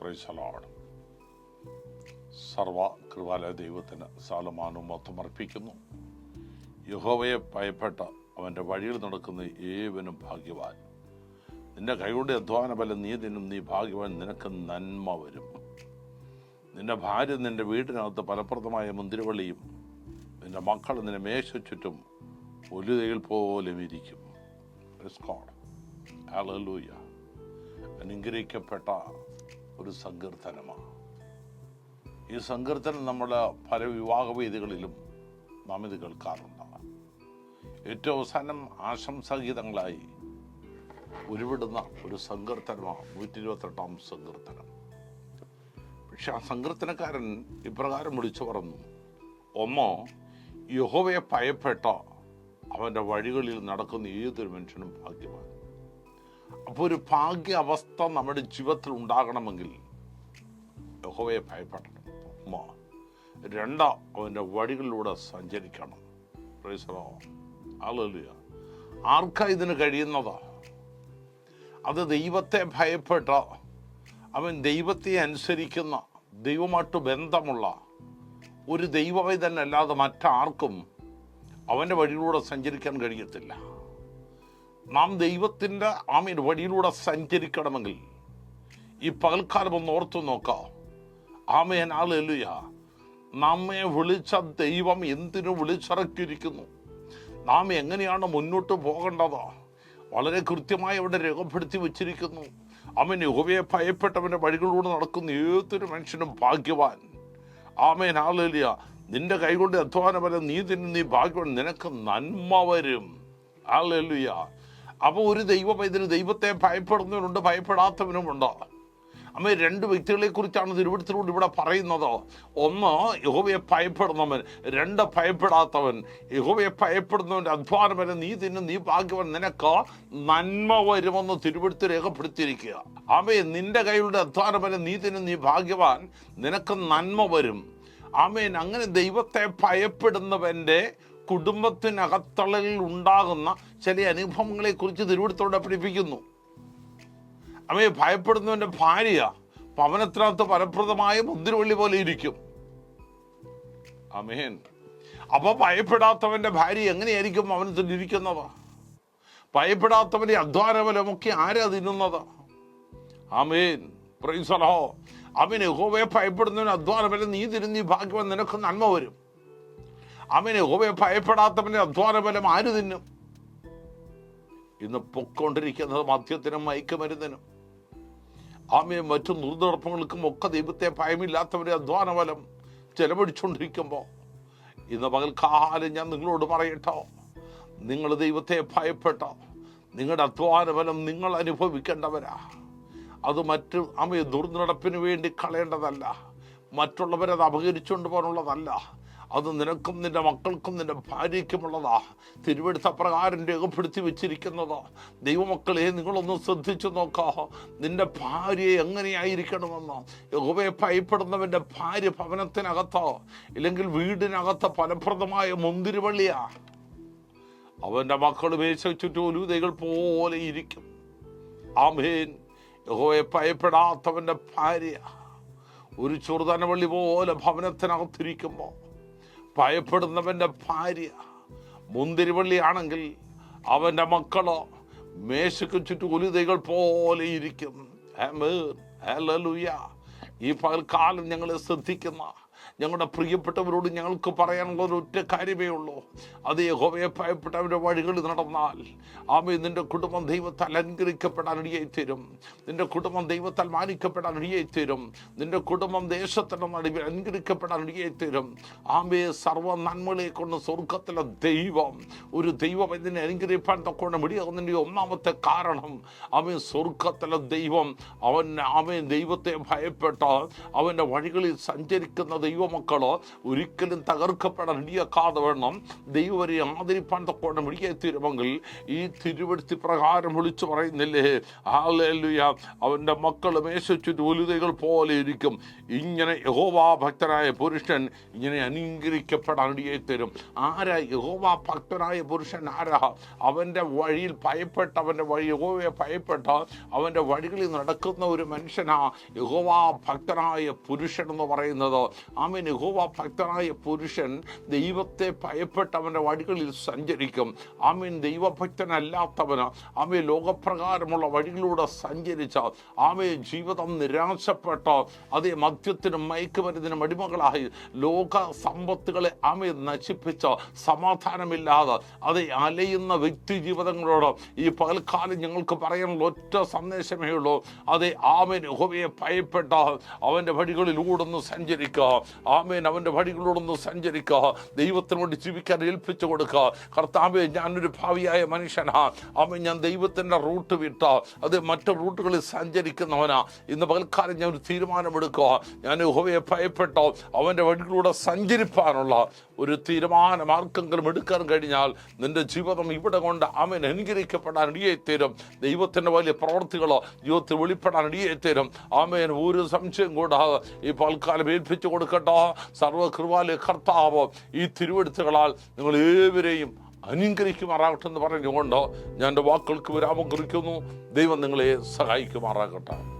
പ്രൈസലോട് സർവ കൃപാലയ ദൈവത്തിന് സാലമാനും മൊത്തമർപ്പിക്കുന്നു യഹോവയെ ഭയപ്പെട്ട അവന്റെ വഴിയിൽ നടക്കുന്ന ഏവനും ഭാഗ്യവാൻ. നിന്റെ കൈകൊണ്ട് അധ്വാന ബലം നീ നീ ഭാഗ്യവാൻ നിനക്ക് നന്മ വരും. നിന്റെ ഭാര്യ നിന്റെ വീട്ടിനകത്ത് ഫലപ്രദമായ മുന്തിരിവള്ളിയും നിന്റെ മക്കൾ നിന്റെ മേശ ചുറ്റും ഒലുതയിൽ പോലും ഇരിക്കും. അനുഗ്രഹിക്കപ്പെട്ട ഒരു സങ്കീർത്തനമാണ്. ഈ സങ്കീർത്തനം നമ്മൾ പല വിവാഹവേദികളിലും നാം ഇത് കേൾക്കാറുണ്ട് ഏറ്റവും അവസാനം ആശംസാഗീതങ്ങളായി ഉരുവിടുന്ന ഒരു സങ്കീർത്തനമാണ് നൂറ്റി ഇരുപത്തെട്ടാം സങ്കീർത്തനം. പക്ഷെ ആ സങ്കീർത്തനക്കാരൻ ഇപ്രകാരം വിളിച്ചു പറഞ്ഞു ഒമ്മോ യഹോവയെ ഭയപ്പെട്ട അവന്റെ വഴികളിൽ നടക്കുന്ന ഏതൊരു മനുഷ്യനും ഭാഗ്യവാൻ. അപ്പോൾ ഒരു ഭാഗ്യ അവസ്ഥ നമ്മുടെ ജീവിതത്തിൽ ഉണ്ടാകണമെങ്കിൽ യഹോവയെ ഭയപ്പെടണം. രണ്ട അവന്റെ വഴികളിലൂടെ സഞ്ചരിക്കണം. പ്രൈസറോ ആളില്ല ആർക്കാ ഇതിന് കഴിയുന്നത്? അത് ദൈവത്തെ ഭയപ്പെട്ട അവൻ ദൈവത്തെ അനുസരിക്കുന്ന ദൈവമായിട്ട് ബന്ധമുള്ള ഒരു ദൈവമായി തന്നെ അല്ലാതെ മറ്റാർക്കും അവന്റെ വഴിയിലൂടെ സഞ്ചരിക്കാൻ കഴിയത്തില്ല. നാം ദൈവത്തിന്റെ ആമീൻ വഴിയിലൂടെ സഞ്ചരിക്കണമെങ്കിൽ ഈ പകൽക്കാലം ഒന്ന് ഓർത്തു നോക്കാം. ആമേൻ ആളുയ നമ്മെ വിളിച്ച ദൈവം എന്തിനു വിളിച്ചിറക്കിയിരിക്കുന്നു? നാം എങ്ങനെയാണ് മുന്നോട്ട് പോകേണ്ടത്? വളരെ കൃത്യമായി അവിടെ രേഖപ്പെടുത്തി വച്ചിരിക്കുന്നു. അവൻ യുഗവയെ ഭയപ്പെട്ടവന്റെ വഴികളിലൂടെ നടക്കുന്ന ഏതൊരു മനുഷ്യനും ഭാഗ്യവാൻ. ആമേൻ ആളില്ല നിന്റെ കൈകൊണ്ട് അധ്വാനം വരെ നീ തിന്നു നീ ഭാഗ്യവാൻ നിനക്ക് നന്മ വരും. ആളില്ല അപ്പോൾ ഒരു ദൈവ ഇതിന് ദൈവത്തെ ഭയപ്പെടുന്നവനുണ്ട് ഭയപ്പെടാത്തവനുമുണ്ട്. അമ്മ രണ്ട് വ്യക്തികളെ കുറിച്ചാണ് തിരുവനന്തപുരത്തിലൂടെ ഇവിടെ പറയുന്നത്. ഒന്ന് യഹോവയെ ഭയപ്പെടുന്നവൻ രണ്ട് ഭയപ്പെടാത്തവൻ. യഹോവയെ ഭയപ്പെടുന്നവന്റെ അധ്വാനമല്ല നീ തിന്നും നീ ഭാഗ്യവൻ. നിനക്ക് നന്മ വരുമെന്ന് തിരുവനന്തപുരത്ത് രേഖപ്പെടുത്തിയിരിക്കുക. അമ്മയെ നിന്റെ കൈയുടെ അധ്വാനമല്ല നീ തിന്നും നീ ഭാഗ്യവാൻ. നിനക്ക് നന്മ വരും. ആമേൻ അങ്ങനെ ദൈവത്തെ ഭയപ്പെടുന്നവന്റെ കുടുംബത്തിനകത്തളയിൽ ഉണ്ടാകുന്ന ചില അനുഭവങ്ങളെ കുറിച്ച് തിരുവഴുത്തോടെ പഠിപ്പിക്കുന്നു. അവയെ ഭയപ്പെടുന്നവന്റെ ഭാര്യ പവനത്തിനകത്ത് ഫലപ്രദമായ മുന്തിരിവള്ളി പോലെ ഇരിക്കും. അമേൻ അപ്പൊ ഭയപ്പെടാത്തവന്റെ ഭാര്യ എങ്ങനെയായിരിക്കും ഭവനത്തിൽ ഇരിക്കുന്നത്? ഭയപ്പെടാത്തവന്റെ അധ്വാനബലമൊക്കെ ആരാ തിന്നുന്നത്? അമേൻ പ്രൈസലോ അവൻ ഹോവയെ ഭയപ്പെടുന്നവന് അധ്വാനബലം നീ തിരുന്നീ ഭാഗ്യവൻ നിനക്ക് നന്മ വരും. അവൻ യഹോവയെ ഭയപ്പെടാത്തവന്റെ അധ്വാനബലം ആര് തിന്നും? ഇന്ന് പൊക്കൊണ്ടിരിക്കുന്നത് മദ്യത്തിനും മയക്കുമരുന്നിനും. ആമയും മറ്റു ദുർനടപ്പങ്ങൾക്കും ഒക്കെ ദൈവത്തെ ഭയമില്ലാത്തവരെ അധ്വാനബലം ചെലവഴിച്ചുകൊണ്ടിരിക്കുമ്പോൾ ഇന്ന് പകൽക്കാലം ഞാൻ നിങ്ങളോട് പറയട്ടോ നിങ്ങൾ ദൈവത്തെ ഭയപ്പെട്ടോ നിങ്ങളുടെ അധ്വാനബലം നിങ്ങൾ അനുഭവിക്കേണ്ടവരാ. അത് മറ്റു അമ്മയെ ദുർനടപ്പിന് വേണ്ടി കളയേണ്ടതല്ല മറ്റുള്ളവരത് അപകരിച്ചുകൊണ്ട് പോകാനുള്ളതല്ല. അത് നിനക്കും നിന്റെ മക്കൾക്കും നിന്റെ ഭാര്യയ്ക്കുമുള്ളതാ. തിരുവെടുത്ത പ്രകാരം രേഖപ്പെടുത്തി വെച്ചിരിക്കുന്നതാ. ദൈവമക്കളെ നിങ്ങളൊന്ന് ശ്രദ്ധിച്ചു നോക്കാ. നിന്റെ ഭാര്യയെ എങ്ങനെയായിരിക്കണമെന്ന്. യഹോവയെ ഭയപ്പെടുന്നവന്റെ ഭാര്യ ഭവനത്തിനകത്തോ ഇല്ലെങ്കിൽ വീടിനകത്ത് ഫലപ്രദമായ മുന്തിരിവള്ളിയാ അവന്റെ മക്കൾ മേശ ചുറ്റൂലൂതകൾ പോലെ ഇരിക്കും. ആമേൻ. യഹോയെ ഭയപ്പെടാത്തവന്റെ ഭാര്യ ഒരു ചെറുതനവള്ളി പോലെ ഭവനത്തിനകത്തിരിക്കുമ്പോൾ ഭയപ്പെടുന്നവന്റെ ഭാര്യ മുന്തിരിവള്ളിയാണെങ്കിൽ അവന്റെ മക്കളോ മേശയ്ക്ക് ചുറ്റും ഒലിതകൾ പോലെ ഇരിക്കും. ഈ പകൽക്കാലം ഞങ്ങളെ ശ്രദ്ധിക്കുന്ന ഞങ്ങളുടെ പ്രിയപ്പെട്ടവരോട് ഞങ്ങൾക്ക് പറയാനുള്ള ഒരു ഒറ്റ കാര്യമേ ഉള്ളൂ. അത് യഹോവയെ ഭയപ്പെട്ടവരുടെ വഴികളിൽ നടന്നാൽ ആമേ നിന്റെ കുടുംബം ദൈവത്താൽ അനുഗ്രഹിക്കപ്പെടാൻ ഇടയായി തീരും നിന്റെ കുടുംബം ദൈവത്താൽ മാനിക്കപ്പെടാൻ ഇടയായി തീരും നിന്റെ കുടുംബം ദേശത്തിന്റെ നടുവിൽ അനുഗ്രഹിക്കപ്പെടാൻ ഇടയായി തീരും ആമയെ സർവ നന്മകളെ കൊണ്ട് സ്വർഗത്തിലെ ദൈവം ഒരു ദൈവം ഇതിനെ അനുഗ്രഹിപ്പാൻ തക്കോണം ഇടിയാകുന്നതിന്റെ ഒന്നാമത്തെ കാരണം അവൻ സ്വർഗത്തിലെ ദൈവം. അവൻ അവൻ ദൈവത്തെ ഭയപ്പെട്ട അവന്റെ വഴികളിൽ സഞ്ചരിക്കുന്ന ദൈവം ദൈവമക്കളോ ഒരിക്കലും തകർക്കപ്പെടാൻ ഇടിയാക്കാതെ വേണം ദൈവവരെ ആദരിപ്പാൻ തക്കോണം ഇടിയെത്തീരുമെങ്കിൽ ഈ തിരുവെടുത്തി പ്രകാരം വിളിച്ചു പറയുന്നില്ലേ? ആലുയ അവന്റെ മക്കൾ മേശച്ചുറ്റ് ഒലുതകൾ പോലെ ഇരിക്കും. ഇങ്ങനെ യഹോവാ ഭക്തനായ പുരുഷൻ ഇങ്ങനെ അനുഗ്രഹിക്കപ്പെടാൻ ഇടിയെത്തരും ആരാ യഹോവാ ഭക്തനായ പുരുഷൻ? ആരാ? അവന്റെ വഴിയിൽ ഭയപ്പെട്ട അവന്റെ വഴി യഹോവയെ ഭയപ്പെട്ട അവന്റെ വഴികളിൽ നടക്കുന്ന ഒരു മനുഷ്യനാ യഹോവാ ഭക്തനായ പുരുഷൻ എന്ന് പറയുന്നത്. ആമീൻ. യഹോവ ഭക്തനായ പുരുഷൻ ദൈവത്തെ ഭയപ്പെട്ട് അവന്റെ വഴികളിൽ സഞ്ചരിക്കും. ആമീൻ. ദൈവഭക്തനല്ലാത്തവന് ആമേ ലോകപ്രകാരമുള്ള വഴികളിലൂടെ സഞ്ചരിച്ച ആമേ ജീവിതം നിരാശപ്പെട്ട അതേ മദ്യത്തിനും മയക്കുമരുന്നിനും അടിമകളായി ലോക സമ്പത്തുകളെ ആമ നശിപ്പിച്ച സമാധാനമില്ലാതെ അത് അലയുന്ന വ്യക്തി ജീവിതങ്ങളോട് ഈ പകൽക്കാലം ഞങ്ങൾക്ക് പറയാനുള്ള ഒറ്റ സന്ദേശമേ ഉള്ളൂ. അതെ ആമേൻ. ഹോവയെ ഭയപ്പെട്ട അവന്റെ വഴികളിലൂടൊന്ന് സഞ്ചരിക്കുക. ആമേൻ അവന്റെ വഴികളോടൊന്ന് സഞ്ചരിക്കുക ദൈവത്തിന് വേണ്ടി ജീവിക്കാൻ ഏൽപ്പിച്ചു കൊടുക്കുക കർത്താവെ ഞാനൊരു ഭാവിയായ മനുഷ്യനാ. ആമേൻ ഞാൻ ദൈവത്തിന്റെ റൂട്ട് വിട്ട. അത് മറ്റു റൂട്ടുകളിൽ സഞ്ചരിക്കുന്നവനാ. ഇന്ന് പകൽക്കാലം ഞാൻ ഒരു തീരുമാനമെടുക്കുക. ഞാൻ ഹോവയെ ഭയപ്പെട്ടോ അവന്റെ വഴികളിലൂടെ സഞ്ചരിപ്പാനുള്ള ഒരു തീരുമാനം ആർക്കെങ്കിലും എടുക്കാൻ കഴിഞ്ഞാൽ നിന്റെ ജീവിതം ഇവിടെ കൊണ്ട് അവൻ അനുഗ്രഹിക്കപ്പെടാൻ ഇടിയെത്തരും ദൈവത്തിന്റെ വലിയ പ്രവൃത്തികളോ ജീവിതത്തിൽ വെളിപ്പെടാൻ ഇടിയെത്തരും ആമേൻ ഒരു സംശയം കൂടാതെ ഈ പൽക്കാലം ഏൽപ്പിച്ചു കൊടുക്കട്ടോ സർവകൃപാല കർത്താവ് ഈ തിരുവെടുത്തുകളാൽ നിങ്ങൾ ഏവരെയും അനുഗ്രഹിക്കുമാറാകട്ടെ എന്ന് പറഞ്ഞുകൊണ്ട് ഞാൻ എന്റെ വാക്കുകൾക്ക് വിരാമം കുറിക്കുന്നു. ദൈവം നിങ്ങളെ സഹായിക്കുമാറാകട്ടെ.